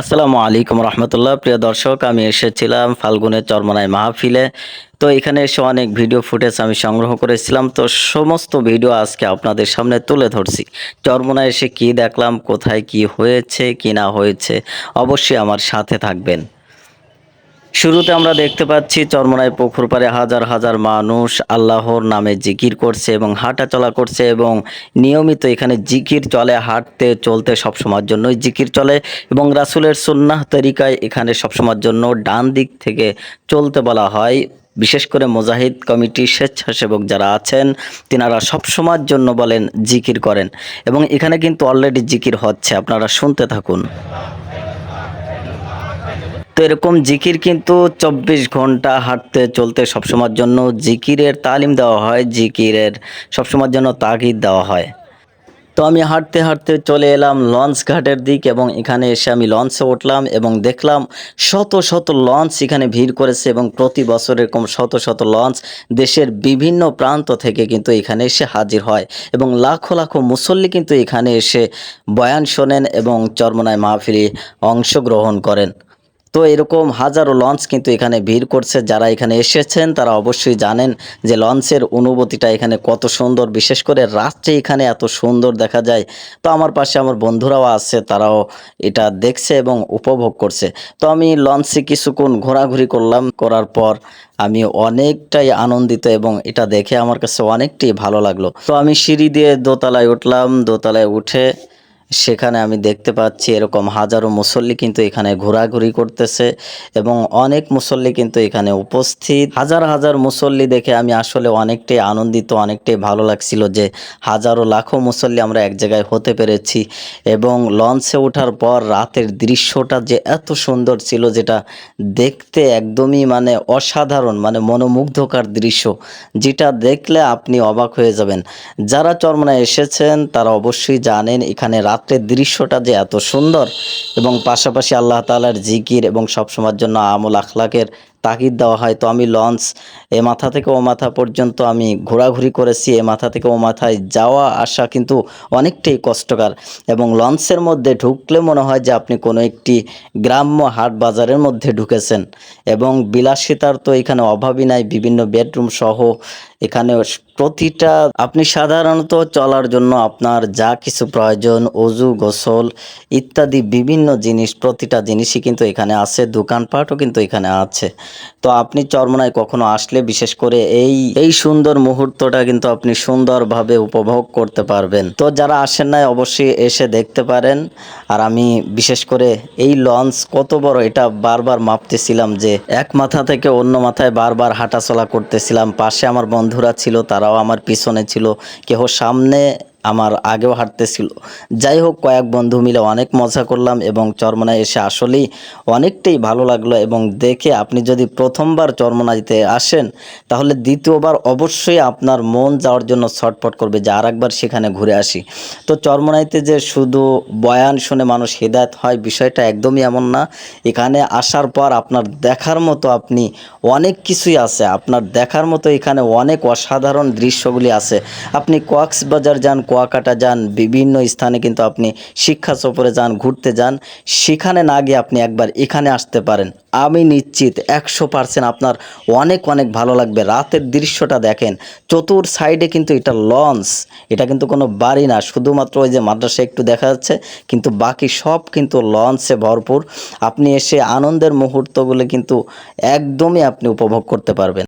আসসালামু আলাইকুম রহমতুল্লাহ। প্রিয় দর্শক, আমি এসেছিলাম ফাল্গুনের চরমনায় মাহফিলে। তো এখানে এসে অনেক ভিডিও ফুটেজ আমি সংগ্রহ করেছিলাম। তো সমস্ত ভিডিও আজকে আপনাদের সামনে তুলে ধরছি। চরমনায় এসে কি দেখলাম, কোথায় কি হয়েছে, কি না হয়েছে, অবশ্যই আমার সাথে থাকবেন। শুরুতে আমরা দেখতে পাচ্ছি চরমনায় পুকুর পাড়ে হাজার হাজার মানুষ আল্লাহর নামে জিকির করছে এবং হাঁটা চলা করছে এবং নিয়মিত এখানে জিকির চলে, হাঁটতে, চলতে সবসময়ের জন্যই জিকির চলে এবং রাসুলের সুন্নাহ তরিকায় এখানে সবসময়ের জন্য ডান দিক থেকে চলতে বলা হয়। বিশেষ করে মুজাহিদ কমিটি স্বেচ্ছাসেবক যারা আছেন, তিনারা সবসময়ের জন্য বলেন জিকির করেন এবং এখানে কিন্তু অলরেডি জিকির হচ্ছে। আপনারা শুনতে থাকুন। তো এরকম জিকির কিন্তু চব্বিশ ঘণ্টা হাঁটতে, চলতে সবসময়ের জন্য জিকিরের তালিম দেওয়া হয়, জিকিরের সবসময়ের জন্য তাগিদ দেওয়া হয়। তো আমি হাঁটতে হাঁটতে চলে এলাম লঞ্চ ঘাটের দিক এবং এখানে এসে আমি লঞ্চে উঠলাম এবং দেখলাম শত শত লঞ্চ এখানে ভিড় করেছে এবং প্রতি বছর এরকম শত শত লঞ্চ দেশের বিভিন্ন প্রান্ত থেকে কিন্তু এখানে এসে হাজির হয় এবং লাখো লাখো মুসল্লি কিন্তু এখানে এসে বয়ান শোনেন এবং চরমনায় মাহফিলি অংশগ্রহণ করেন। তো এরকম হাজারো লঞ্চ কিন্তু এখানে ভিড় করছে। যারা এখানে এসেছেন, তারা অবশ্যই জানেন যে লঞ্চের অনুভূতিটা এখানে কত সুন্দর। বিশেষ করে রাত্রে এখানে এত সুন্দর দেখা যায়। তো আমার পাশে আমার বন্ধুরাও আছে, তারাও এটা দেখছে এবং উপভোগ করছে। তো আমি লঞ্চে কিছুক্ষণ ঘোরাঘুরি করলাম, করার পর আমি অনেকটাই আনন্দিত এবং এটা দেখে আমার কাছে অনেকটাই ভালো লাগল। তো আমি সিঁড়ি দিয়ে দোতলায় উঠলাম। দোতলায় উঠে সেখানে আমি দেখতে পাচ্ছি এরকম হাজারো মুসল্লি কিন্তু এখানে ঘোরাঘুরি করতেছে এবং অনেক মুসল্লি কিন্তু এখানে উপস্থিত। হাজার হাজার মুসল্লি দেখে আমি আসলে অনেকটাই আনন্দিত, অনেকটাই ভালো লাগছিল যে হাজারো, লাখো মুসল্লি আমরা এক জায়গায় হতে পেরেছি এবং লঞ্চে ওঠার পর রাতের দৃশ্যটা যে এত সুন্দর ছিল যেটা দেখতে একদমই মানে অসাধারণ মানে মনোমুগ্ধকর দৃশ্য যেটা দেখলে আপনি অবাক হয়ে যাবেন। যারা চরমনায় এসেছেন তারা অবশ্যই জানেন এখানে রাত্রের দৃশ্যটা যে এত সুন্দর এবং পাশাপাশি আল্লাহ তালার জিকির এবং সবসময়ের জন্য আমল আখলাকের তাগিদ দেওয়া হয়। তো আমি লঞ্চ, এ মাথা থেকে ও মাথা পর্যন্ত আমি ঘোরাঘুরি করেছি। এ মাথা থেকে ও মাথায় যাওয়া আসা কিন্তু অনেকটাই কষ্টকর এবং লঞ্চের মধ্যে ঢুকলে মনে হয় যে আপনি কোনো একটি গ্রাম্য হাট বাজারের মধ্যে ঢুকেছেন এবং বিলাসিতার তো এখানে অভাবই নাই, বিভিন্ন বেডরুম সহ এখানে প্রতিটা আপনি সাধারণত চলার জন্য আপনার যা কিছু প্রয়োজন, অজু, গোসল ইত্যাদি বিভিন্ন জিনিস, প্রতিটা জিনিসই কিন্তু এখানে আছে, দোকানপাটও কিন্তু এখানে আছে। তো আপনি চরমনায় কখনো আসলে, বিশেষ করে এই এই সুন্দর মুহূর্তটা কিন্তু আপনি সুন্দরভাবে উপভোগ করতে পারবেন। তো যারা আসেন নাই, অবশ্যই এসে দেখতে পারেন। আর আমি বিশেষ করে এই লঞ্চ কত বড়, এটা বারবার মাপতেছিলাম যে এক মাথা থেকে অন্য মাথায় বারবার হাঁটাচলা করতেছিলাম। পাশে আমার বন্ধুরা ছিল, তারাও আমার পিছনে ছিল। কেহ সামনে আমার আগেও হাঁটতেছিল। যাই হোক কয়েক বন্ধু মিলে অনেক মজা করলাম এবং চরমনায় এসে আসলেই অনেকটাই ভালো লাগল এবং দেখে আপনি যদি প্রথমবার চরমনাইতে আসেন, তাহলে দ্বিতীয়বার অবশ্যই আপনার মন যাওয়ার জন্য ছটফট করবে যে আর একবার সেখানে ঘুরে আসি। তো চরমনাইতে যে শুধু বয়ান শুনে মানুষ হেদায়ত হয়, বিষয়টা একদমই এমন না। এখানে আসার পর আপনার দেখার মতো আপনি অনেক কিছুই আছে। আপনার দেখার মতো এখানে অনেক অসাধারণ দৃশ্যগুলি আছে। আপনি কক্সবাজার যান কুয়াকাটা যান, বিভিন্ন স্থানে কিন্তু আপনি শিক্ষা সফরে যান, ঘুরতে যান, সেখানে না গিয়ে আপনি একবার এখানে আসতে পারেন। আমি নিশ্চিত একশো পার্সেন্ট আপনার অনেক অনেক ভালো লাগবে। রাতের দৃশ্যটা দেখেন, চতুর সাইডে কিন্তু এটা লঞ্চ এটা কিন্তু কোনো বাড়ি না। শুধুমাত্র ওই যে মাদ্রাসা একটু দেখা যাচ্ছে, কিন্তু বাকি সব কিন্তু লঞ্চে ভরপুর। আপনি এসে আনন্দের মুহূর্তগুলো কিন্তু একদমই আপনি উপভোগ করতে পারবেন।